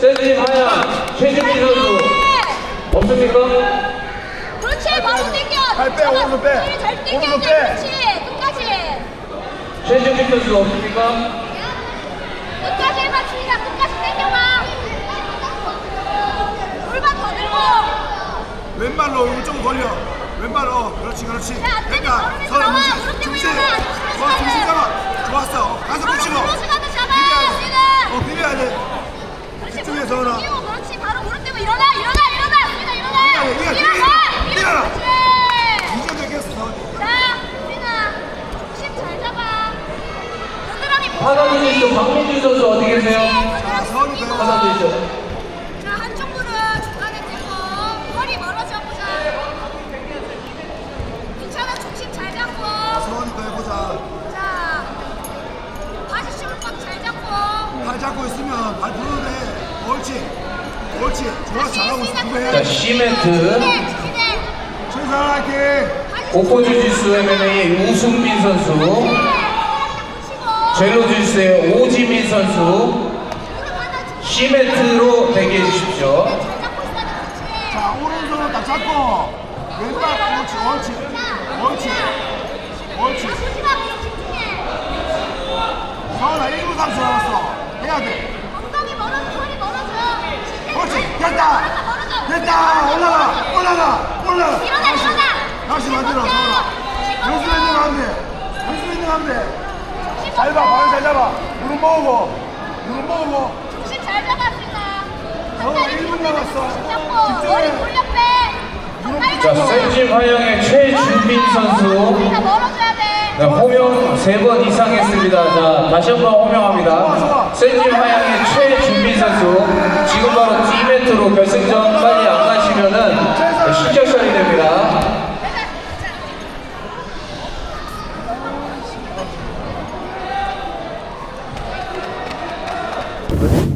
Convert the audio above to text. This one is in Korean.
세진 하얀 최준민 선수 없습니까? 그렇지 바로 당겨 발 빼, 오른손 빼. 잘 당겨야 오른손 돼 빼. 그렇지 끝까지 최준민 선수 없습니까? 끝까지 해봐 주희가 끝까지 당겨봐 골반 더 들고 왼발로 이쪽 벌려. 왼발로. 어, 그렇지, 그렇지. 야, 안 됐다. 걸으면서 서로 나와. 무릎 때문에 중심. 일어나. 좋아, 중심 잡아. 좋았어. 가서 바로 붙이고. 무릎 가서 잡아 비벼야 돼. 수희가 어, 비벼야 돼. 그렇지 이쪽에 무릎 서울아. 끼고 그렇지 바로 무릎 대고 일어나 일어나 일어나 수희가 일어나 일어나, 일어나, 일어나 일어나. 그렇지 이점 되겠어, 서울이. 자 수희가 중심 잘 잡아 하나 주시죠. 박민준 선수 어디 계세요? 겨드랑이 서울이 숙이고. 하나 주시죠. 자 한쪽 무릎 중간에 대고 허리 멀어져 보자 괜찮아 중심 잘 잡고 서울이 더 해보자. 자 바지 심을 꽉잘 잡고 발 잡고 있으면 발 불어도 돼. 옳지. 옳지. 좋아, 잘하고 있어. 자, 그래. 시멘트. 기대 기대 최선 화이팅. 고코 주짓수 MMA 우승민 선수. 젤로 주짓수의 오지민 선수. 시멘트로 대기해 주십시오. 그렇지 자, 오른손을 딱 잡고. 왼발, 옳지, 옳지. 옳지. 옳지. 서울아, 1분 30초 남았어. 해야 돼. 엉덩이 멀어져 허리 멀어져 옳지. 됐다. 됐다. 올라가. 올라가. 올라가. 일어나. 일어나 다시 만들어. 서울아. 연습 있는 거 하면 돼. 연습 있는 거 하면 돼. 잘 봐, 발잘 잡아. 무릎 모으고. 무릎 모으고. 중심 잘 잡았습니다 서울아, 1분 남았어. 잡고 머리 집중해. 돌려 빼 자, 센짐 하영의 최준민 선수. 우리가 멀어져야 돼 네, 호명 세 번 이상 했습니다. 자, 다시 한 번 호명합니다. 센짐 하영의 최준민 선수. 지금 바로 D멘트로 결승전 Bye.